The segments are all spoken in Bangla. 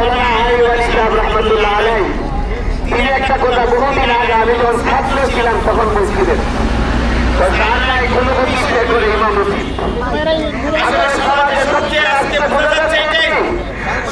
মাওলানা আইয়ুব ইসলাম রহমতুল্লাহ আলাই তিনি একটা কথা বহুদিন আগে আমি যখন ছাত্র ছিলাম তখন মসজিদে। তো জানাই কোনো মসজিদে করে ইমামতি আসলে সমাজে সবচেয়ে আজকে বোঝা যাচ্ছে এটাই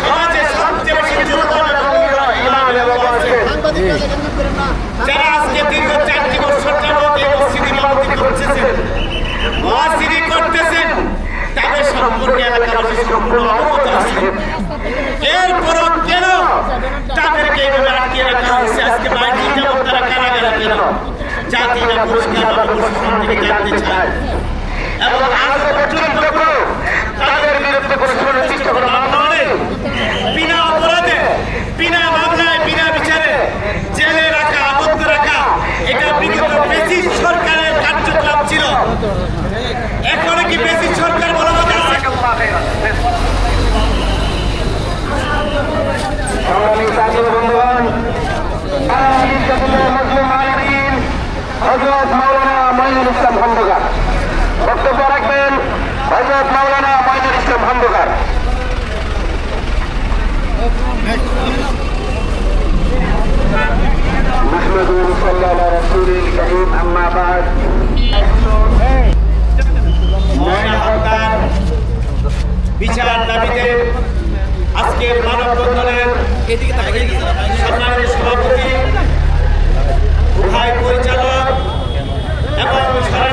সমাজে সবচেয়ে বেশি দুর্বল এবং ইমাম এবং মসজিদ। যারা আজকে দীর্ঘ চারটি বছর যাবত এই মসজিদ ইমামতি করতেছেন মহাসিরি করতেছেন, তাদের সম্পর্কে এলাকাবাসী সম্পূর্ণ অবগত আছে এরপরও কেন তাদেরকে এইভাবে আটকিয়ে রাখা হয়েছে। আজকে বাইরে যেমন তারা কারাগারে কেন জাতি না পুরস্কার বা পুরস্কার থেকে জানতে চায় এবং আজ পর্যন্ত তাদের বিরুদ্ধে কোনো খন্দকার বক্তব্য রাখবেন হজরত মাওলানা মঈনুল ইসলাম খন্দকার محمد صلى على رسول الكريم أما بعد ময়না হত্যার বিচার দাবিতে আজকের মানববন্ধনের সম্মানিত সভাপতি উভয় পরিচালক এবং শহরের